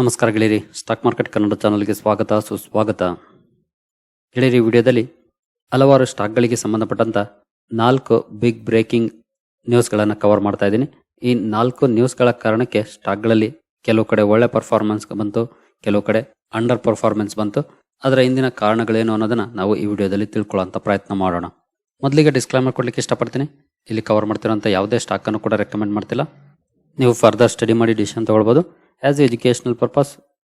ನಮಸ್ಕಾರ ಗೆಳೆಯರಿ stock market Kannada ಚಾನಲ್ಗೆ ಸ್ವಾಗತ, ಸುಸ್ವಾಗತ. ಗೆಳೆಯರಿ, ವಿಡಿಯೋದಲ್ಲಿ ಹಲವಾರು ಸ್ಟಾಕ್ಗಳಿಗೆ ಸಂಬಂಧಪಟ್ಟಂತ ನಾಲ್ಕು ಬಿಗ್ ಬ್ರೇಕಿಂಗ್ ನ್ಯೂಸ್ಗಳನ್ನು ಕವರ್ ಮಾಡ್ತಾ ಇದ್ದೀನಿ. ಈ ನಾಲ್ಕು ನ್ಯೂಸ್ಗಳ ಕಾರಣಕ್ಕೆ ಸ್ಟಾಕ್ಗಳಲ್ಲಿ ಕೆಲವು ಕಡೆ ಒಳ್ಳೆ ಪರ್ಫಾರ್ಮೆನ್ಸ್ ಬಂತು, ಕೆಲವು ಕಡೆ ಅಂಡರ್ ಪರ್ಫಾರ್ಮೆನ್ಸ್ ಬಂತು. ಅದರ ಹಿಂದಿನ ಕಾರಣಗಳೇನು ಅನ್ನೋದನ್ನ ನಾವು ಈ ವಿಡಿಯೋದಲ್ಲಿ ತಿಳ್ಕೊಳ್ಳೋಂಥ ಪ್ರಯತ್ನ ಮಾಡೋಣ. ಮೊದಲಿಗೆ ಡಿಸ್ಕ್ಲೈಮರ್ ಕೊಡ್ಲಿಕ್ಕೆ ಇಷ್ಟಪಡ್ತೀನಿ. ಇಲ್ಲಿ ಕವರ್ ಮಾಡ್ತಿರೋಂಥ ಯಾವುದೇ ಸ್ಟಾಕನ್ನು ಕೂಡ ರೆಕಮೆಂಡ್ ಮಾಡ್ತಿಲ್ಲ. ನೀವು ಫರ್ದರ್ ಸ್ಟಡಿ ಮಾಡಿ ಡಿಸಿಷನ್ ತಗೊಳ್ಬೋದು. ಆಸ್ ಎಜುಕೇಷನಲ್ ಪರ್ಪಸ್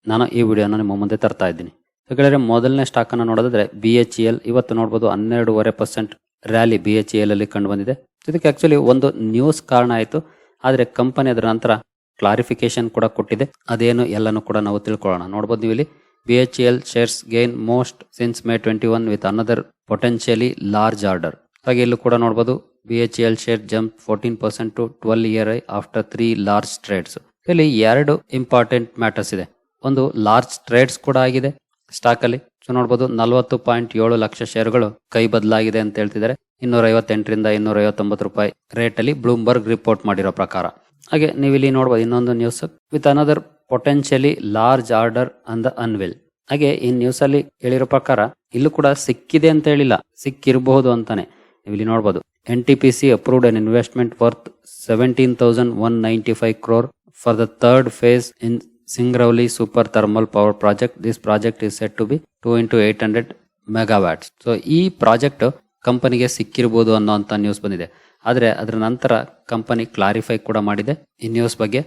ನಾನು ಈ ವಿಡಿಯೋನ ನಿಮ್ಮ ಮುಂದೆ ತರ್ತಾ ಇದ್ದೀನಿ. ಹಾಗಾದ್ರೆ ಮೊದಲನೇ ಸ್ಟಾಕನ್ನು ನೋಡೋದಾದ್ರೆ ಬಿ ಎಚ್ ಎಲ್ ಇವತ್ತು ನೋಡ್ಬೋದು ಹನ್ನೆರಡೂವರೆ percent rally B H L ಅಲ್ಲಿ ಕಂಡು ಬಂದಿದೆ ಇದಕ್ಕೆ ಆಕ್ಚುಲಿ ಒಂದು ನ್ಯೂಸ್ ಕಾರಣ ಆಯಿತು. ಆದರೆ ಕಂಪನಿ ಅದರ ನಂತರ ಕ್ಲಾರಿಫಿಕೇಶನ್ ಕೂಡ ಕೊಟ್ಟಿದೆ. ಅದೇನು ಎಲ್ಲನೂ ಕೂಡ ನಾವು ತಿಳ್ಕೊಳ್ಳೋಣ. ನೋಡ್ಬೋದು ನೀವು ಇಲ್ಲಿ B H L shares gain most since May twenty one with another potentially large order ಹಾಗೆ ಇಲ್ಲೂ ಕೂಡ ನೋಡ್ಬೋದು B H L share jump fourteen percent to twelve year after three large trades ಇಲ್ಲಿ ಎರಡು ಇಂಪಾರ್ಟೆಂಟ್ ಮ್ಯಾಟರ್ಸ್ ಇದೆ. ಒಂದು large trades ಕೂಡ ಆಗಿದೆ. ಸ್ಟಾಕ್ ಅಲ್ಲಿ ಸೊ ನೋಡಬಹುದು ನಲವತ್ತು ಪಾಯಿಂಟ್ ಏಳು ಲಕ್ಷ ಶೇರುಗಳು ಕೈ ಬದಲಾಗಿದೆ ಅಂತ ಹೇಳ್ತಿದ್ದಾರೆ. ಇನ್ನೂರ ಐವತ್ತೆಂಟರಿಂದ ಇನ್ನೂರ ಐವತ್ತೊಂಬತ್ತು ರೂಪಾಯಿ ರೇಟ್ ಅಲ್ಲಿ ಬ್ಲೂಮ್ಬರ್ಗ್ ರಿಪೋರ್ಟ್ ಮಾಡಿರೋ ಪ್ರಕಾರ. ಹಾಗೆ ನೀವು ಇಲ್ಲಿ ನೋಡಬಹುದು ಇನ್ನೊಂದು news with another potentially large order on the anvil ಹಾಗೆ ಈ ನ್ಯೂಸ್ ಅಲ್ಲಿ ಹೇಳಿರೋ ಪ್ರಕಾರ ಇಲ್ಲೂ ಕೂಡ ಸಿಕ್ಕಿದೆ ಅಂತ ಹೇಳಿಲ್ಲ. ಸಿಕ್ಕಿರಬಹುದು ಅಂತಾನೆ ನೀವು ಇಲ್ಲಿ ನೋಡಬಹುದು N T P C approved an investment worth seventeen thousand one ninety five crore for the third phase in Singrauli super thermal power project This project is to be two into eight hundred megawatts so ಈ project ಕಂಪನಿಗೆ ಸಿಕ್ಕಿರ್ಬೋದು ಅನ್ನೋಂಥ news ಬಂದಿದೆ. ಆದರೆ ಅದರ ನಂತರ company clarify ಕೂಡ ಮಾಡಿದೆ ಈ ನ್ಯೂಸ್ ಬಗ್ಗೆ.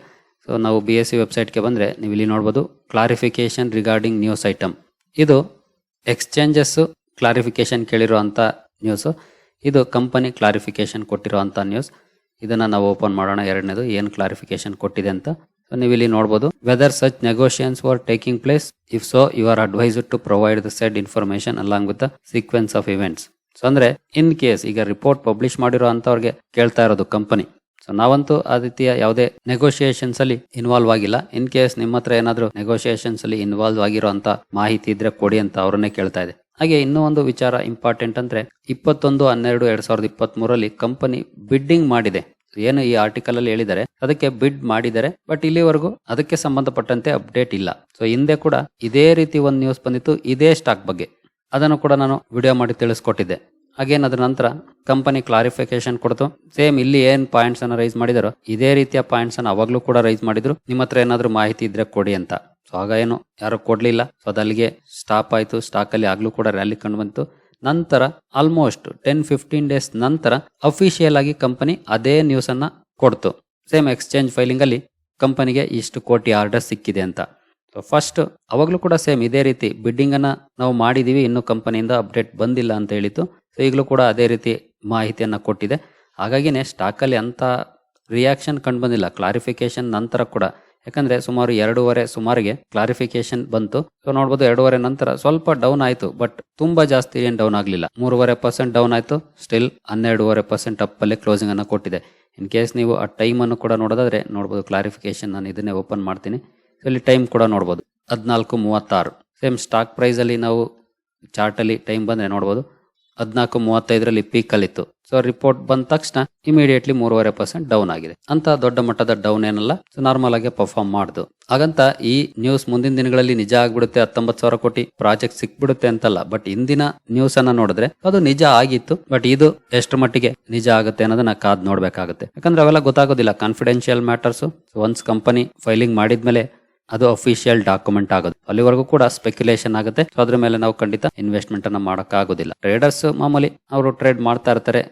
ಸೊ ನಾವು ಬಿ ಎಸ್ ಸಿ ವೆಬ್ಸೈಟ್ಗೆ ಬಂದರೆ ನೀವು ಇಲ್ಲಿ ನೋಡ್ಬೋದು ಕ್ಲಾರಿಫಿಕೇಶನ್ ರಿಗಾರ್ಡಿಂಗ್ ನ್ಯೂಸ್ ಐಟಮ್ ಇದು ಎಕ್ಸ್ಚೇಂಜಸ್ಸು ಕ್ಲಾರಿಫಿಕೇಶನ್ ಕೇಳಿರೋ ಅಂಥ ನ್ಯೂಸು ಇದು ಕಂಪನಿ ಕ್ಲಾರಿಫಿಕೇಶನ್ ಕೊಟ್ಟಿರೋ ಅಂಥ ನ್ಯೂಸ್ ಇದನ್ನ ನಾವು ಓಪನ್ ಮಾಡೋಣ. ಎರಡನೇದು ಏನು ಕ್ಲಾರಿಫಿಕೇಶನ್ ಕೊಟ್ಟಿದೆ ಅಂತ. ಸೊ ನೀವು ಇಲ್ಲಿ ನೋಡಬಹುದು whether such negotiations for taking place if so you are advised to provide the said information along with the sequence of events so ಅಂದ್ರೆ ಇನ್ ಕೇಸ್ ಈಗ ರಿಪೋರ್ಟ್ ಪಬ್ಲಿಷ್ ಮಾಡಿರೋ ಅಂತವ್ರಿಗೆ ಕೇಳ್ತಾ ಇರೋದು ಕಂಪನಿ ಸೊ ನಾವಂತೂ ಆ ರೀತಿಯ ಯಾವುದೇ ನೆಗೋಷಿಯೇಷನ್ಸ್ ಅಲ್ಲಿ ಇನ್ವಾಲ್ವ್ ಆಗಿಲ್ಲ. ಇನ್ ಕೇಸ್ ನಿಮ್ಮ ಹತ್ರ ಏನಾದ್ರು ನೆಗೋಷಿಯೇಷನ್ಸ್ ಅಲ್ಲಿ ಇನ್ವಾಲ್ವ್ ಆಗಿರೋ ಅಂತ ಮಾಹಿತಿ ಇದ್ರೆ ಕೊಡಿ ಅಂತ ಅವ್ರನ್ನೇ ಕೇಳ್ತಾ ಇದೆ. ಹಾಗೆ ಇನ್ನೂ ಒಂದು ವಿಚಾರ ಇಂಪಾರ್ಟೆಂಟ್ ಅಂದ್ರೆ ಇಪ್ಪತ್ತೊಂದು, ಹನ್ನೆರಡು, ಎರಡ್ ಸಾವಿರದ ಇಪ್ಪತ್ತ್ ಮೂರಲ್ಲಿ ಕಂಪನಿ ಬಿಡ್ಡಿಂಗ್ ಮಾಡಿದೆ. ಏನು ಈ ಆರ್ಟಿಕಲ್ ಅಲ್ಲಿ ಹೇಳಿದ್ದಾರೆ ಅದಕ್ಕೆ ಬಿಡ್ ಮಾಡಿದ್ದಾರೆ ಬಟ್ ಇಲ್ಲಿವರೆಗೂ ಅದಕ್ಕೆ ಸಂಬಂಧಪಟ್ಟಂತೆ ಅಪ್ಡೇಟ್ ಇಲ್ಲ. ಸೊ ಹಿಂದೆ ಕೂಡ ಇದೇ ರೀತಿ ಒಂದು ನ್ಯೂಸ್ ಬಂದಿತ್ತು, ಇದೇ ಸ್ಟಾಕ್ ಬಗ್ಗೆ. ಅದನ್ನು ಕೂಡ ನಾನು ವಿಡಿಯೋ ಮಾಡಿ ತಿಳಿಸ್ಕೊಟ್ಟಿದ್ದೆ. ಹಾಗೇನ ಅದರ ನಂತರ ಕಂಪನಿ ಕ್ಲಾರಿಫಿಕೇಶನ್ ಕೊಡ್ತು. ಸೇಮ್ ಇಲ್ಲಿ ಏನ್ ಪಾಯಿಂಟ್ಸ್ ಅನ್ನ ರೈಸ್ ಮಾಡಿದಾರೋ, ಇದೇ ರೀತಿಯ ಪಾಯಿಂಟ್ಸ್ ಅನ್ನ ಅವಾಗ್ಲೂ ಕೂಡ ರೈಸ್ ಮಾಡಿದ್ರು. ನಿಮ್ಮ ಹತ್ರ ಏನಾದ್ರು ಮಾಹಿತಿ ಇದ್ರೆ ಕೊಡಿ ಅಂತ. ಸೊ ಆಗ ಏನು? ಯಾರು ಕೊಡ್ಲಿಲ್ಲ. ಸೊ ಅದಲ್ಲಿಗೆ ಸ್ಟಾಪ್ ಆಯಿತು. ಸ್ಟಾಕ್ ಅಲ್ಲಿ ಆಗ್ಲೂ ಕೂಡ ರ್ಯಾಲಿ ಕಂಡು ಬಂತು. ನಂತರ ಆಲ್ಮೋಸ್ಟ್ ಟೆನ್ ಫಿಫ್ಟೀನ್ ಡೇಸ್ ನಂತರ ಅಫಿಷಿಯಲ್ ಆಗಿ ಕಂಪನಿ ಅದೇ ನ್ಯೂಸ್ ಅನ್ನ ಕೊಡ್ತು. ಸೇಮ್ ಎಕ್ಸ್ಚೇಂಜ್ ಫೈಲಿಂಗ್ ಅಲ್ಲಿ ಕಂಪನಿಗೆ ಇಷ್ಟು ಕೋಟಿ ಆರ್ಡರ್ ಸಿಕ್ಕಿದೆ ಅಂತ. ಸೊ ಫಸ್ಟ್ ಅವಾಗ್ಲೂ ಕೂಡ ಸೇಮ್ ಇದೇ ರೀತಿ ಬಿಡ್ಡಿಂಗ್ ಅನ್ನ ನಾವು ಮಾಡಿದೀವಿ. ಇನ್ನು ಕಂಪನಿಯಿಂದ ಅಪ್ಡೇಟ್ ಬಂದಿಲ್ಲ ಅಂತ ಹೇಳಿತ್ತು. ಸೊ ಈಗಲೂ ಕೂಡ ಅದೇ ರೀತಿ ಮಾಹಿತಿಯನ್ನ ಕೊಟ್ಟಿದೆ. ಹಾಗಾಗಿನೇ ಸ್ಟಾಕ್ ಅಲ್ಲಿ ಅಂತ ರಿಯಾಕ್ಷನ್ ಕಂಡು ಬಂದಿಲ್ಲ. ಕ್ಲಾರಿಫಿಕೇಶನ್ ನಂತರ ಕೂಡ ಯಾಕಂದ್ರೆ ಸುಮಾರು ಎರಡೂವರೆ, ಸುಮಾರಿಗೆ ಕ್ಲಾರಿಫಿಕೇಶನ್ ಬಂತು. ಸೊ ನೋಡ್ಬೋದು ಎರಡೂವರೆ ನಂತರ ಸ್ವಲ್ಪ ಡೌನ್ ಆಯ್ತು ಬಟ್ ತುಂಬಾ ಜಾಸ್ತಿ ಏನ್ ಡೌನ್ ಆಗ್ಲಿಲ್ಲ. ಮೂರುವರೆ ಪರ್ಸೆಂಟ್ ಡೌನ್ ಆಯ್ತು. ಸ್ಟಿಲ್ ಹನ್ನೆರಡೂವರೆ ಪರ್ಸೆಂಟ್ ಅಪ್ ಅಲ್ಲಿ ಕ್ಲೋಸಿಂಗ್ ಅನ್ನ ಕೊಟ್ಟಿದೆ. ಇನ್ ಕೇಸ್ ನೀವು ಆ ಟೈಮ್ ಅನ್ನು ಕೂಡ ನೋಡೋದಾದ್ರೆ, ನೋಡ್ಬೋದು ಕ್ಲಾರಿಫಿಕೇಶನ್ ನಾನು ಇದನ್ನೇ ಓಪನ್ ಮಾಡ್ತೀನಿ. ಇಲ್ಲಿ ಟೈಮ್ ಕೂಡ ನೋಡ್ಬೋದು. ಹದಿನಾಲ್ಕು ಮೂವತ್ತಾರು. ಸೇಮ್ ಸ್ಟಾಕ್ ಪ್ರೈಸ್ ಅಲ್ಲಿ ನಾವು ಚಾರ್ಟ್ ಅಲ್ಲಿ ಟೈಮ್ ಬಂದ್ರೆ ನೋಡ್ಬೋದು. ಹದಿನಾಲ್ಕು ಮೂವತ್ತೈದರಲ್ಲಿ ಪೀಕ್ ಅಲ್ಲಿತ್ತು. ಸೊ ರಿಪೋರ್ಟ್ ಬಂದ ತಕ್ಷಣ ಇಮಿಡಿಯೇಟ್ಲಿ ಮೂರುವರೆ ಪರ್ಸೆಂಟ್ ಡೌನ್ ಆಗಿದೆ. ಅಂತ ದೊಡ್ಡ ಮಟ್ಟದ ಡೌನ್ ಏನಲ್ಲ ನಾರ್ಮಲ್ ಆಗಿ ಪರ್ಫಾರ್ಮ್ ಮಾಡುದು. ಹಾಗಂತ ಈ ನ್ಯೂಸ್ ಮುಂದಿನ ದಿನಗಳಲ್ಲಿ ನಿಜ ಆಗ್ಬಿಡುತ್ತೆ, ಹತ್ತೊಂಬತ್ತು ಸಾವಿರ ಕೋಟಿ ಪ್ರಾಜೆಕ್ಟ್ ಸಿಕ್ಬಿಡುತ್ತೆ ಅಂತಲ್ಲ ಬಟ್ ಇಂದಿನ ನ್ಯೂಸ್ ಅನ್ನ ನೋಡಿದ್ರೆ ಅದು ನಿಜ ಆಗಿತ್ತು ಬಟ್ ಇದು ಎಷ್ಟು ಮಟ್ಟಿಗೆ ನಿಜ ಆಗುತ್ತೆ ಅನ್ನೋದನ್ನ ಕಾದ್ ನೋಡ್ಬೇಕಾಗುತ್ತೆ. ಯಾಕಂದ್ರೆ ಅವೆಲ್ಲ ಗೊತ್ತಾಗೋದಿಲ್ಲ confidential matters once company filing ಮಾಡಿದ್ಮೇಲೆ ಅದು ಅಫಿಷಿಯಲ್ ಡಾಕ್ಯುಮೆಂಟ್ ಆಗೋದು. ಅಲ್ಲಿವರೆಗೂ ಕೂಡ ಸ್ಪೆಕ್ಯುಲೇಷನ್ ಆಗುತ್ತೆ. ಸೊ ಅದ್ರ ಮೇಲೆ ನಾವು ಖಂಡಿತ ಇನ್ವೆಸ್ಟ್ಮೆಂಟ್ ಅನ್ನ ಮಾಡೋಕ್ಕಾಗೋದಿಲ್ಲ. ಟ್ರೇಡರ್ಸ್ ಮಾಮೂಲಿ ಅವರು ಟ್ರೇಡ್ ಮಾಡ್ತಾ ಇರ್ತಾರೆ,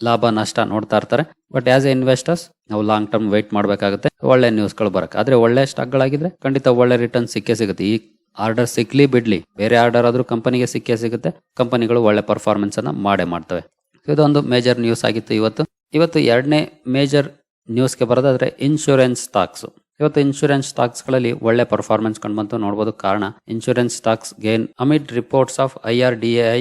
ಲಾಭ, ನಷ್ಟ ನೋಡ್ತಾ ಇರ್ತಾರೆ. ಬಟ್ ಆಸ್ ಎ ಇನ್ವೆಸ್ಟರ್ಸ್ ನಾವು ಲಾಂಗ್ ಟರ್ಮ್ ವೆಯ್ಟ್ ಮಾಡಬೇಕಾಗುತ್ತೆ. ಒಳ್ಳೆ ನ್ಯೂಸ್ಗಳು ಬರಕ್ಕೆ. ಆದ್ರೆ ಒಳ್ಳೆ ಸ್ಟಾಕ್ಗಳಾಗಿದ್ರೆ ಖಂಡಿತ ಒಳ್ಳೆ ರಿಟರ್ನ್ ಸಿಕ್ಕೇ ಸಿಗುತ್ತೆ. ಈ ಆರ್ಡರ್ ಸಿಕ್ಲಿ ಬಿಡ್ಲಿ, ಬೇರೆ ಆರ್ಡರ್ ಆದ್ರೂ ಕಂಪನಿಗೆ ಸಿಕ್ಕೇ ಸಿಗುತ್ತೆ. ಕಂಪನಿಗಳು ಒಳ್ಳೆ ಪರ್ಫಾರ್ಮೆನ್ಸ್ ಅನ್ನ ಮಾಡೇ ಮಾಡ್ತವೆ. ಇದೊಂದು ಮೇಜರ್ ನ್ಯೂಸ್ ಆಗಿತ್ತು ಇವತ್ತು. ಇವತ್ತು ಎರಡನೇ ಮೇಜರ್ ನ್ಯೂಸ್ಗೆ ಬರೋದಾದ್ರೆ ಇನ್ಶೂರೆನ್ಸ್ ಸ್ಟಾಕ್ಸ್ ಇವತ್ತು ಇನ್ಶೂರೆನ್ಸ್ ಸ್ಟಾಕ್ಸ್ಗಳಲ್ಲಿ ಒಳ್ಳೆ ಪರ್ಫಾರ್ಮೆನ್ಸ್ ಕಂಡು ಬಂತು ನೋಡಬಹುದು ಕಾರಣ insurance stocks gain amid reports of I R D I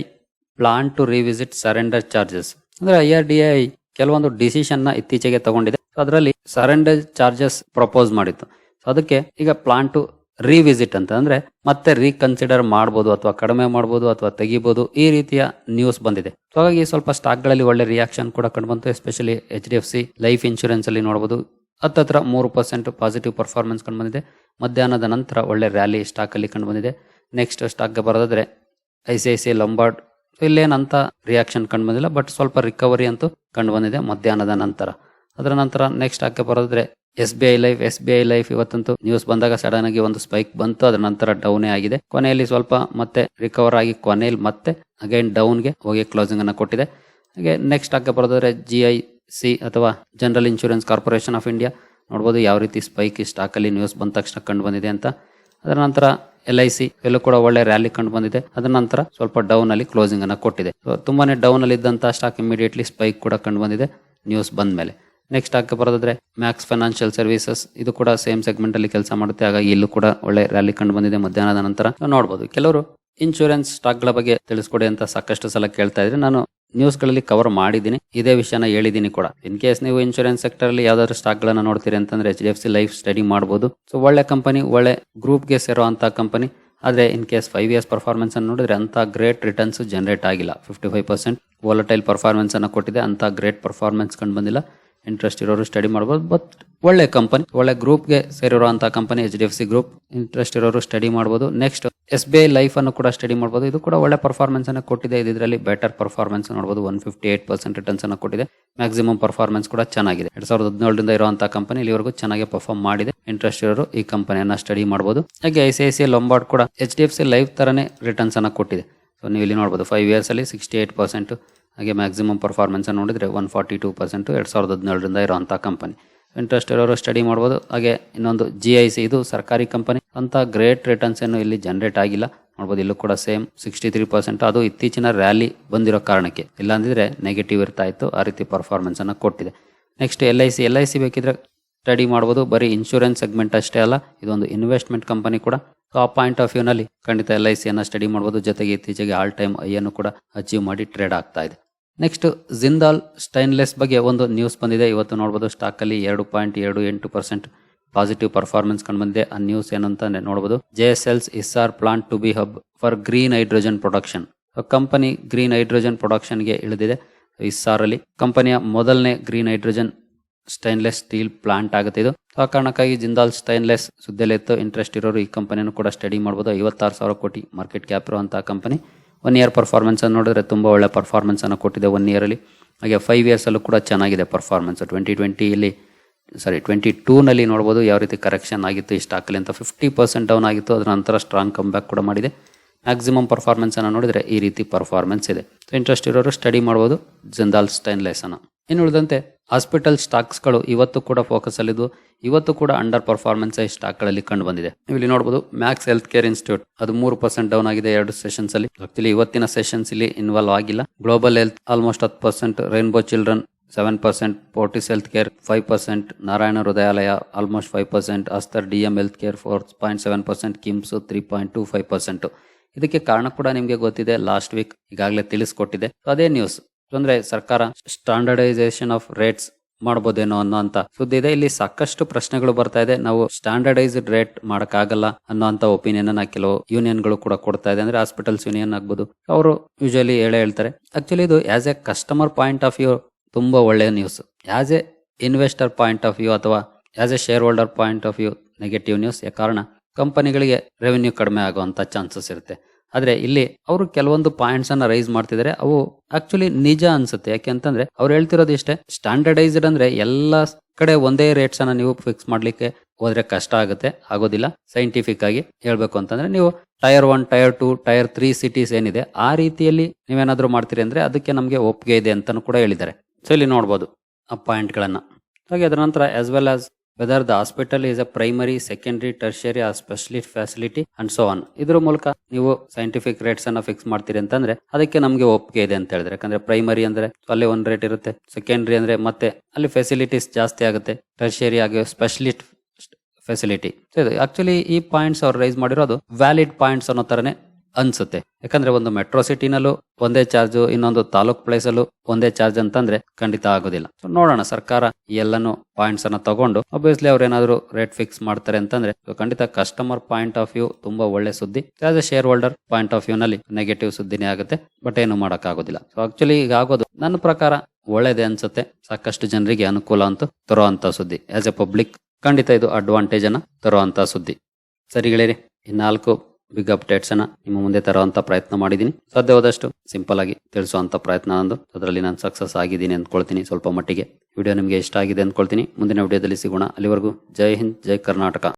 plan to revisit surrender charges ಅಂದ್ರೆ ಐ ಆರ್ ಡಿ ಐ ಕೆಲವೊಂದು ಡಿಸಿಷನ್ನ ಇತ್ತೀಚೆಗೆ ತಗೊಂಡಿದೆ. ಅದರಲ್ಲಿ ಸರೆಂಡರ್ ಚಾರ್ಜಸ್ ಪ್ರಪೋಸ್ ಮಾಡಿತ್ತು. ಅದಕ್ಕೆ ಈಗ ಪ್ಲಾನ್ ಟು ರಿವಿಸಿಟ್ ಅಂತ ಅಂದ್ರೆ ಮತ್ತೆ ರೀಕನ್ಸಿಡರ್ ಮಾಡಬಹುದು ಅಥವಾ ಕಡಿಮೆ ಮಾಡಬಹುದು ಅಥವಾ ತೆಗಿಬಹುದು ಈ ರೀತಿಯ ನ್ಯೂಸ್ ಬಂದಿದೆ. ಹಾಗಾಗಿ ಸ್ವಲ್ಪ ಸ್ಟಾಕ್ಗಳಲ್ಲಿ ಒಳ್ಳೆ ರಿಯಾಕ್ಷನ್ ಕೂಡ ಕಂಡು ಬಂತು especially H D F C life insurance ಅಲ್ಲಿ ನೋಡಬಹುದು ಹತ್ತತ್ರ ಮೂರು ಪರ್ಸೆಂಟ್ ಪಾಸಿಟಿವ್ ಪರ್ಫಾರ್ಮೆನ್ಸ್ ಕಂಡುಬಂದಿದೆ. ಮಧ್ಯಾಹ್ನದ ನಂತರ ಒಳ್ಳೆ ರ್ಯಾಲಿ ಸ್ಟಾಕಲ್ಲಿ ಕಂಡುಬಂದಿದೆ. ಕಂಡು ಬಂದಿದೆ ನೆಕ್ಸ್ಟ್ ಸ್ಟಾಕ್ಗೆ ಬರೋದಾದರೆ I C I C Lombard ಇಲ್ಲೇನಂತ reaction ಕಂಡು ಬಂದಿಲ್ಲ ಬಟ್ ಸ್ವಲ್ಪ ರಿಕವರಿ ಅಂತೂ ಕಂಡು ಬಂದಿದೆ ಮಧ್ಯಾಹ್ನದ ನಂತರ. ಅದರ ನಂತರ ನೆಕ್ಸ್ಟ್ ಸ್ಟಾಕ್ಗೆ ಬರೋದ್ರೆ S B I life S B I life ಇವತ್ತಂತೂ news ಬಂದಾಗ ಸಡನ್ ಆಗಿ ಒಂದು ಸ್ಪೈಕ್ ಬಂತು, ಅದರ ನಂತರ ಡೌನೇ ಆಗಿದೆ. ಕೊನೆಯಲ್ಲಿ ಸ್ವಲ್ಪ ಮತ್ತೆ ರಿಕವರ್ ಆಗಿ ಕೊನೆಯಲ್ಲಿ ಮತ್ತೆ ಅಗೈನ್ ಡೌನ್ಗೆ ಹೋಗಿ ಕ್ಲೋಸಿಂಗ್ ಅನ್ನು ಕೊಟ್ಟಿದೆ. ಹಾಗೆ ನೆಕ್ಸ್ಟ್ ಸ್ಟಾಕ್ಗೆ ಬರೋದಾದ್ರೆ ಜಿ ಐ ಸಿ ಅಥವಾ general insurance corporation of India ನೋಡ್ಬೋದು ಯಾವ ರೀತಿ ಸ್ಪೈಕ್ ಈ ಸ್ಟಾಕಲ್ಲಿ ನ್ಯೂಸ್ ಬಂದ ತಕ್ಷಣ ಕಂಡು ಬಂದಿದೆ ಅಂತ. ಅದರ ನಂತರ ಎಲ್ ಐ ಸಿ ಎಲ್ಲೂ ಕೂಡ ಒಳ್ಳೆ ರ್ಯಾಲಿ ಕಂಡು ಬಂದಿದೆ. ಅದರ ನಂತರ ಸ್ವಲ್ಪ ಡೌನ್ ಅಲ್ಲಿ ಕ್ಲೋಸಿಂಗ್ ಅನ್ನ ಕೊಟ್ಟಿದೆ. ತುಂಬಾನೇ ಡೌನ್ ಅಲ್ಲಿ ಇದ್ದಂತ ಸ್ಟಾಕ್ ಇಮಿಡಿಯೇಟ್ಲಿ ಸ್ಪೈಕ್ ಕೂಡ ಕಂಡು ಬಂದಿದೆ ನ್ಯೂಸ್ ಬಂದ ಮೇಲೆ. ನೆಕ್ಸ್ಟ್ ಸ್ಟಾಕ್ ಬರೋದಾದ್ರೆ ಮ್ಯಾಕ್ಸ್ ಫೈನಾನ್ಷಿಯಲ್ ಸರ್ವಿಸಸ್ ಇದು ಕೂಡ ಸೇಮ್ ಸೆಗ್ಮೆಂಟ್ ಅಲ್ಲಿ ಕೆಲಸ ಮಾಡುತ್ತೆ. ಹಾಗಾಗಿ ಇಲ್ಲೂ ಕೂಡ ಒಳ್ಳೆ ರ್ಯಾಲಿ ಕಂಡು ಬಂದಿದೆ ಮಧ್ಯಾಹ್ನದ ನಂತರ. ನೋಡ್ಬೋದು. ಕೆಲವರು ಇನ್ಶೂರೆನ್ಸ್ ಸ್ಟಾಕ್ಗಳ ಬಗ್ಗೆ ತಿಳಿಸ್ಕೊಡಿ ಅಂತ ಸಾಕಷ್ಟು ಸಲ ಕೇಳ್ತಾ ಇದ್ರೆ. ನಾನು ನ್ಯೂಸ್ಗಳಲ್ಲಿ ಕವರ್ ಮಾಡಿದ್ದೀನಿ. ಇದೇ ವಿಷಯನ ಹೇಳಿದ್ದೀನಿ ಕೂಡ. ಇನ್ ಕೇಸ್ ನೀವು ಇನ್ಶೂರೆನ್ಸ್ ಸೆಕ್ಟರ್ ಅಲ್ಲಿ ಯಾವ್ದಾದ್ರು ಸ್ಟಾಕ್ ಗಳನ್ನ ನೋಡ್ತೀರಿ ಅಂತಂದ್ರೆ H D F C life study ಮಾಡಬಹುದು ಸೊ ಒಳ್ಳೆ ಕಂಪನಿ ಒಳ್ಳೆ ಗ್ರೂಪ್ಗೆ ಸೇರೋ ಅಂತ ಕಂಪನಿ ಆದ್ರೆ in case five years performance ಅನ್ನು ನೋಡಿದ್ರೆ ಅಂತ ಗ್ರೇಟ್ ರಿಟರ್ನ್ಸ್ ಜನರೇಟ್ ಆಗಿಲ್ಲ. Fifty five percent volatile performance ಅನ್ನ ಕೊಟ್ಟಿದೆ ಅಂತ ಗ್ರೇಟ್ ಪರ್ಫಾರ್ಮೆನ್ಸ್ ಕಂಡು ಬಂದಿಲ್ಲ. ಇಂಟ್ರೆಸ್ಟ್ ಇರೋರು ಸ್ಟಡಿ ಮಾಡ್ಬೋದು ಬಟ್ ಒಳ್ಳೆ ಕಂಪನಿ ಒಳ್ಳೆ ಗ್ರೂಪ್ಗೆ ಸೇರಿರುವಂತಹ company H D F C group interest ಇರೋರು ಸ್ಟಡಿ ಮಾಡ್ಬೋದು. Next S B I life ಅನ್ನು ಕೂಡ ಸ್ಟಡಿ ಮಾಡ್ಬೋದು. ಇದು ಕೂಡ ಒಳ್ಳೆ ಪರ್ಫಾರ್ಮೆನ್ಸ್ ಅನ್ನು ಕೊಟ್ಟಿದೆ. ಇದರಲ್ಲಿ ಬೆಟರ್ ಪರ್ಫಾರ್ಮೆನ್ಸ್ ನೋಡಬಹುದು one fifty eight percent returns ಅನ್ನು ಕೊಟ್ಟಿದೆ. ಮ್ಯಾಕ್ಸಿಮಮ್ ಪರ್ಫಾರ್ಮೆನ್ಸ್ ಕೂಡ ಚೆನ್ನಾಗಿದೆ. ಎರಡ್ ಸಾವಿರದ ಹದಿನೇಳರಿಂದ ಇರುವಂತಹ ಕಂಪನಿ ಇಲ್ಲಿವರೆಗೂ ಚೆನ್ನಾಗಿ ಪರ್ಫಾರ್ಮ್ ಮಾಡಿದೆ. ಇಂಟ್ರೆಸ್ಟ್ ಇರೋರು ಈ ಕಂಪನಿಯನ್ನ ಸ್ಟಡಿ ಮಾಡಬಹುದು ಹಾಗೆ ಐ ಸಿ ಕೂಡ H D F C life ತರನೇ ರಿಟರ್ನ್ಸ್ ಅನ್ನ ಕೊಟ್ಟಿದೆ. ಸೊ ನೀವು ಇಲ್ಲಿ ನೋಡಬಹುದು ಫೈವ್ ಇಯರ್ಸ್ ಅಲ್ಲಿ ಸಿಕ್ಸ್ಟಿ ಏಟ್ ಪರ್ಸೆಂಟ್ ಹಾಗೆ ಮ್ಯಾಕ್ಸಿಮಮ್ ಪರ್ಫಾರ್ಮೆನ್ಸ್ ನೋಡಿದರೆ ಒನ್ ಫಾರ್ಟಿ ಟೂ ಪರ್ಸೆಂಟ್ ಎರಡು ಸಾವಿರದ ಹದಿನೇಳರಿಂದ ಇರೋವಂಥ ಕಂಪನಿ ಇಂಟ್ರೆಸ್ಟ್ ಇರೋರು ಸ್ಟಡಿ ಮಾಡ್ಬೋದು. ಹಾಗೆ ಇನ್ನೊಂದು ಜಿ ಐ ಸಿ ಇದು ಸರ್ಕಾರಿ ಕಂಪನಿ ಅಂತ ಗ್ರೇಟ್ ರಿಟರ್ನ್ಸ್ ಏನು ಇಲ್ಲಿ ಜನರೇಟ್ ಆಗಿಲ್ಲ. ನೋಡ್ಬೋದು ಇಲ್ಲೂ ಕೂಡ ಸೇಮ್ ಸಿಕ್ಸ್ಟಿ ತ್ರೀ ಪರ್ಸೆಂಟ್ ಅದು ಇತ್ತೀಚಿನ ರ್ಯಾಲಿ ಬಂದಿರೋ ಕಾರಣಕ್ಕೆ. ಇಲ್ಲಾಂದಿದ್ರೆ ನೆಗೆಟಿವ್ ಇರ್ತಾ ಇತ್ತು. ಆ ರೀತಿ ಪರ್ಫಾರ್ಮೆನ್ಸ್ ಅನ್ನು ಕೊಟ್ಟಿದೆ. Next L I C L I C ಬೇಕಿದ್ರೆ ಸ್ಟಡಿ ಮಾಡ್ಬೋದು. ಬರೀ ಇನ್ಶೂರೆನ್ಸ್ ಸೆಗ್ಮೆಂಟ್ ಅಷ್ಟೇ ಅಲ್ಲ, ಇದೊಂದು ಇನ್ವೆಸ್ಟ್ಮೆಂಟ್ ಕಂಪನಿ ಕೂಡ. ಸೊ ಆ ಪಾಯಿಂಟ್ ಆಫ್ ವ್ಯೂನಲ್ಲಿ ಖಂಡಿತ ಎಲ್ ಐ ಸಿಯನ್ನು ಸ್ಟಡಿ ಮಾಡ್ಬೋದು. ಜೊತೆಗೆ ಇತ್ತೀಚೆಗೆ ಆಲ್ ಟೈಮ್ ಐಯನ್ನು ಕೂಡ ಅಚೀವ್ ಮಾಡಿ ಟ್ರೇಡ್ ಆಗ್ತಾ ಇದೆ. ನೆಕ್ಸ್ಟ್ ಜಿಂದಾಲ್ ಸ್ಟೈನ್ಲೆಸ್ ಬಗ್ಗೆ ಒಂದು ನ್ಯೂಸ್ ಬಂದಿದೆ. ಇವತ್ತು ನೋಡ್ಬೋದು ಸ್ಟಾಕ್ ಅಲ್ಲಿ ಎರಡು ಪಾಯಿಂಟ್ ಎರಡು ಎಂಟು ಪರ್ಸೆಂಟ್ ಪಾಸಿಟಿವ್ ಪರ್ಫಾರ್ಮೆನ್ಸ್ ಕಂಡು ಬಂದಿದೆ. ಆ ನ್ಯೂಸ್ ಏನಂತ ನೋಡಬಹುದು J S L's Essar plant to be hub for green hydrogen production company green hydrogen ಪ್ರೊಡಕ್ಷನ್ಗೆ ಇಳಿದಿದೆ. ಇಸ್ಸಾರ್ ಅಲ್ಲಿ ಕಂಪನಿಯ ಮೊದಲನೇ green hydrogen stainless steel plant ಆಗುತ್ತೆ ಇದು. ಆ ಕಾರಣಕ್ಕಾಗಿ ಜಿಂದಾಲ್ ಸ್ಟೈನ್ಲೆಸ್ ಸುದ್ದಿಯಲ್ಲಿತ್ತು ಇಂಟ್ರೆಸ್ಟ್ ಇರೋರು ಈ ಕಂಪನಿಯನ್ನು ಕೂಡ ಸ್ಟಡಿ ಮಾಡಬಹುದು ಐವತ್ತಾರು ಸಾವಿರ ಕೋಟಿ ಮಾರ್ಕೆಟ್ ಕ್ಯಾಪ್ ಇರುವಂತಹ ಕಂಪನಿ ಒನ್ ಇಯರ್ ಪರ್ಫಾರ್ಮೆನ್ಸನ್ನು ನೋಡಿದ್ರೆ ತುಂಬ ಒಳ್ಳೆ ಪರ್ಫಾರ್ಮೆನ್ಸ್ ಅನ್ನು ಕೊಟ್ಟಿದೆ ಒನ್ ಇಯರಲ್ಲಿ ಹಾಗೆ ಫೈವ್ ಇಯರ್ಸಲ್ಲೂ ಕೂಡ ಚೆನ್ನಾಗಿದೆ ಪರ್ಫಾರ್ಮೆನ್ಸ್ ಟ್ವೆಂಟಿ ಟ್ವೆಂಟಿಯಲ್ಲಿ ಸಾರಿ ಟ್ವೆಂಟಿ ಟೂನಲ್ಲಿ ನೋಡ್ಬೋದು ಯಾವ ರೀತಿ ಕರೆಕ್ಷನ್ ಆಗಿತ್ತು ಈ ಸ್ಟಾಕ್ ಅಲ್ಲಿ ಅಂತ ಫಿಫ್ಟಿ ಪರ್ಸೆಂಟ್ ಡೌನ್ ಆಗಿತ್ತು. ಅದರ ನಂತರ ಸ್ಟ್ರಾಂಗ್ ಕಮ್ ಬ್ಯಾಕ್ ಕೂಡ ಮಾಡಿದೆ. ಮ್ಯಾಕ್ಸಿಮಮ್ ಪರ್ಫಾರ್ಮೆನ್ಸನ್ನು ನೋಡಿದ್ರೆ ಈ ರೀತಿ ಪರ್ಫಾರ್ಮೆನ್ಸ್ ಇದೆ. ಇಂಟ್ರೆಸ್ಟ್ ಇರೋರು ಸ್ಟಡಿ ಮಾಡ್ಬೋದು ಜಿಂದಾಲ್ ಸ್ಟೈನ್ಲೆಸ್ ಅನ್ನು. ಇನ್ನು ಉಳಿದಂತೆ ಹಾಸ್ಪಿಟಲ್ ಸ್ಟಾಕ್ಸ್ಗಳು ಇವತ್ತು ಕೂಡ ಫೋಕಸ್ ಅಲ್ಲಿದ್ದು, ಇವತ್ತು ಕೂಡ ಅಂಡರ್ ಪರ್ಫಾರ್ಮೆನ್ಸ್ ಈ ಸ್ಟಾಕ್ಗಳಲ್ಲಿ ಕಂಡು ಬಂದಿದೆ. ಇಲ್ಲಿ ನೋಡಬಹುದು ಮ್ಯಾಕ್ಸ್ ಹೆಲ್ತ್ ಕೇರ್ ಇನ್ಸ್ಟಿಟ್ಯೂಟ್ ಅದು ಮೂರು ಪರ್ಸೆಂಟ್ ಡೌನ್ ಆಗಿದೆ ಎರಡು ಸೆಷನ್ಸ್ ಅಲ್ಲಿ. ಆಕ್ಚುಲಿ ಇವತ್ತಿನ ಸೆಷನ್ಸ್ ಇಲ್ಲಿ ಇನ್ವಾಲ್ವ್ ಆಗಿಲ್ಲ. ಗ್ಲೋಬಲ್ ಹೆಲ್ತ್ ಆಲ್ಮೋಸ್ಟ್ ಹತ್ತು percent rainbow children seven percent Fortis health care five percent Narayana Hrudayalaya almost five percent Aster D M health care four point seven percent KIMS three point two five percent ಇದಕ್ಕೆ ಕಾರಣ ಕೂಡ ನಿಮಗೆ ಗೊತ್ತಿದೆ last week ಈಗಾಗಲೇ ತಿಳಿಸ್ಕೊಟ್ಟಿದೆ. ಅದೇ news ಅಂದ್ರೆ ಸರ್ಕಾರ standardisation of rates ಮಾಡಬಹುದೇನೋ ಅನ್ನೋಂತ ಸುದ್ದಿ ಇದೆ, ಇಲ್ಲಿ ಸಾಕಷ್ಟು ಪ್ರಶ್ನೆಗಳು ಬರ್ತಾ ಇದೆ. ನಾವು ಸ್ಟ್ಯಾಂಡರ್ಡೈಸ್ಡ್ ರೇಟ್ ಮಾಡಕ್ಕಾಗಲ್ಲ ಅನ್ನೋಂತ ಒಪಿನಿಯನ್ ಅನ್ನ ಕೆಲವು ಯೂನಿಯನ್ಗಳು ಕೂಡ ಕೊಡ್ತಾ ಇದೆ. ಅಂದ್ರೆ ಹಾಸ್ಪಿಟಲ್ಸ್ ಯೂನಿಯನ್ ಆಗ್ಬೋದು. ಅವರು ಯೂಶಲಿ ಹೇಳೇ ಹೇಳ್ತಾರೆ ಆಕ್ಚುಲಿ ಇದು as a customer point of view ತುಂಬಾ ಒಳ್ಳೆಯ news as a investor point of view ಅಥವಾ as a share holder point of view negative news ಕಾರಣ? ಕಂಪನಿಗಳಿಗೆ ರೆವೆನ್ಯೂ ಕಡಿಮೆ ಆಗುವಂತ ಚಾನ್ಸಸ್ ಇರುತ್ತೆ. ಆದ್ರೆ ಇಲ್ಲಿ ಅವರು ಕೆಲವೊಂದು ಪಾಯಿಂಟ್ಸ್ ಅನ್ನ ರೈಸ್ ಮಾಡ್ತಿದ್ದಾರೆ ಅವು ಆಕ್ಚುಲಿ ನಿಜ ಅನ್ಸುತ್ತೆ. ಯಾಕೆ ಅಂತಂದ್ರೆ ಅವ್ರು ಹೇಳ್ತಿರೋದು ಇಷ್ಟೇ ಸ್ಟ್ಯಾಂಡರ್ಡೈಸ್ಡ್ ಅಂದ್ರೆ ಎಲ್ಲಾ ಕಡೆ ಒಂದೇ ರೇಟ್ಸ್ ಅನ್ನ ನೀವು ಫಿಕ್ಸ್ ಮಾಡ್ಲಿಕ್ಕೆ ಹೋದ್ರೆ ಕಷ್ಟ ಆಗುತ್ತೆ. ಆಗೋದಿಲ್ಲ. ಸೈಂಟಿಫಿಕ್ ಆಗಿ ಹೇಳ್ಬೇಕು ಅಂತಂದ್ರೆ ನೀವು tier one tier two tier three cities ಏನಿದೆ, ಆ ರೀತಿಯಲ್ಲಿ ನೀವೇನಾದ್ರೂ ಮಾಡ್ತೀರಿ ಅಂದ್ರೆ ಅದಕ್ಕೆ ನಮಗೆ ಒಪ್ಪಿಗೆ ಇದೆ ಅಂತಾನು ಕೂಡ ಹೇಳಿದ್ದಾರೆ. ಸೊ ಇಲ್ಲಿ ನೋಡ್ಬೋದು ಆ ಪಾಯಿಂಟ್ ಗಳನ್ನ. ಹಾಗೆ ಅದರ ನಂತರ as well as whether the hospital is a primary secondary tertiary ah specialist facility and so on ಇದ್ರ ಮೂಲಕ ನೀವು ಸೈಂಟಿಫಿಕ್ ರೇಟ್ಸ್ ಅನ್ನ ಫಿಕ್ಸ್ ಮಾಡ್ತೀರಿ ಅಂತಂದ್ರೆ ಅದಕ್ಕೆ ನಮಗೆ ಒಪ್ಪಿಗೆ ಇದೆ ಅಂತ ಹೇಳಿದ್ರೆ. ಯಾಕಂದ್ರೆ ಪ್ರೈಮರಿ ಅಂದ್ರೆ ಅಲ್ಲಿ ಒಂದ್ ರೇಟ್ ಇರುತ್ತೆ ಸೆಕೆಂಡರಿ ಅಂದ್ರೆ ಮತ್ತೆ ಅಲ್ಲಿ ಫೆಸಿಲಿಟೀಸ್ ಜಾಸ್ತಿ ಆಗುತ್ತೆ ಟರ್ಷರಿ ಆಗಿ ಸ್ಪೆಷಲಿಸ್ಟ್ ಫೆಸಿಲಿಟಿ ಆಕ್ಚುಲಿ ಈ ಪಾಯಿಂಟ್ಸ್ ಅವ್ರು ರೈಸ್ ಮಾಡಿರೋದು ವ್ಯಾಲಿಡ್ ಪಾಯಿಂಟ್ಸ್ ಅನ್ನೋ ತರನೇ ಅನ್ಸುತ್ತೆ. ಯಾಕಂದ್ರೆ ಒಂದು ಮೆಟ್ರೋ ಸಿಟಿನಲ್ಲೂ, ಒಂದೇ ಚಾರ್ಜ್, ಇನ್ನೊಂದು ತಾಲೂಕ್ ಪ್ಲೇಸ್ ಅಲ್ಲೂ ಒಂದೇ ಚಾರ್ಜ್ ಅಂತಂದ್ರೆ ಖಂಡಿತ ಆಗೋದಿಲ್ಲ. ಸೊ ನೋಡೋಣ, ಸರ್ಕಾರ ಎಲ್ಲಾನು ಪಾಯಿಂಟ್ಸ್ ಅನ್ನ ತಗೊಂಡು ಅಬ್ವಿಯಸ್ಲಿ ಅವ್ರು ಏನಾದ್ರು ರೇಟ್ ಫಿಕ್ಸ್ ಮಾಡ್ತಾರೆ ಅಂತಂದ್ರೆ ಖಂಡಿತ ಕಸ್ಟಮರ್ ಪಾಯಿಂಟ್ ಆಫ್ ವ್ಯೂ ತುಂಬಾ ಒಳ್ಳೆ ಸುದ್ದಿ. As a shareholder point of view ನಲ್ಲಿ ನೆಗೆಟಿವ್ ಸುದ್ದಿನೇ ಆಗುತ್ತೆ ಬಟ್ ಏನು ಮಾಡಕ್ ಆಗೋದಿಲ್ಲ ಸೊ ಆಕ್ಚುಲಿ ಈಗ ಆಗೋದು, ನನ್ನ ಪ್ರಕಾರ ಒಳ್ಳೇದೇ ಅನ್ಸುತ್ತೆ. ಸಾಕಷ್ಟು ಜನರಿಗೆ ಅನುಕೂಲ ಅಂತ ತರುವಂತ ಸುದ್ದಿ. ಆಸ್ ಎ ಪಬ್ಲಿಕ್ ಖಂಡಿತ ಇದು ಅಡ್ವಾಂಟೇಜ್ ಅನ್ನ ತರುವಂತ ಸುದ್ದಿ. ಸರಿ ಗೆಳೆಯರಿ, ಈ ನಾಲ್ಕು ಬಿಗ್ ಅಪ್ಡೇಟ್ಸ್ ಅನ್ನ ನಿಮ್ಮ ಮುಂದೆ ತರುವಂತ ಪ್ರಯತ್ನ ಮಾಡಿದ್ದೀನಿ. ಸಾಧ್ಯವಾದಷ್ಟು ಸಿಂಪಲ್ ಆಗಿ ತಿಳಿಸುವಂತ ಪ್ರಯತ್ನ ಅಂದು ಅದರಲ್ಲಿ ನಾನು ಸಕ್ಸಸ್ ಆಗಿದ್ದೀನಿ ಅಂದ್ಕೊಳ್ತೀನಿ ಸ್ವಲ್ಪ ಮಟ್ಟಿಗೆ. ವಿಡಿಯೋ ನಿಮಗೆ ಇಷ್ಟ ಆಗಿದೆ ಅಂದ್ಕೊಳ್ತೀನಿ. ಮುಂದಿನ ವಿಡಿಯೋದಲ್ಲಿ ಸಿಗೋಣ. ಅಲ್ಲಿವರೆಗೂ ಜೈ ಹಿಂದ್, ಜೈ ಕರ್ನಾಟಕ.